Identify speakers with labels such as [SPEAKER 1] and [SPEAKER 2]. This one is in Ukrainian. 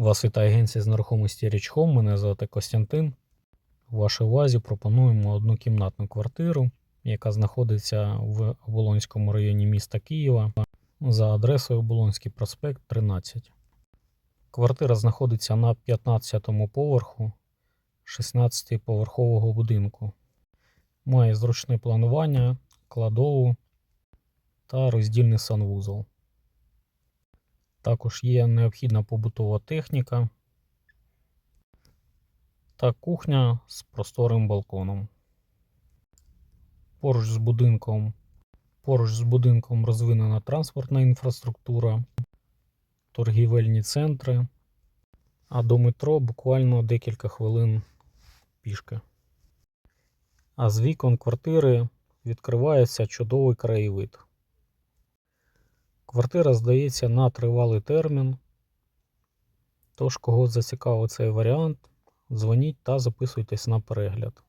[SPEAKER 1] Вас вітає агенція з нерухомості Home. Мене звати Костянтин. У вашій увазі пропонуємо однокімнатну квартиру, яка знаходиться в Оболонському районі міста Києва за адресою Оболонський проспект 13. Квартира знаходиться на 15-му поверху 16-поверхового будинку. Має зручне планування, кладову та роздільний санвузол. Також є необхідна побутова техніка та кухня з просторим балконом. Поруч з будинком, поруч з будинком розвинена транспортна інфраструктура, торгівельні центри, а до метро буквально декілька хвилин пішки. А з вікон квартири відкривається чудовий краєвид. Квартира здається на тривалий термін. Тож, кого зацікавив цей варіант, дзвоніть та записуйтесь на перегляд.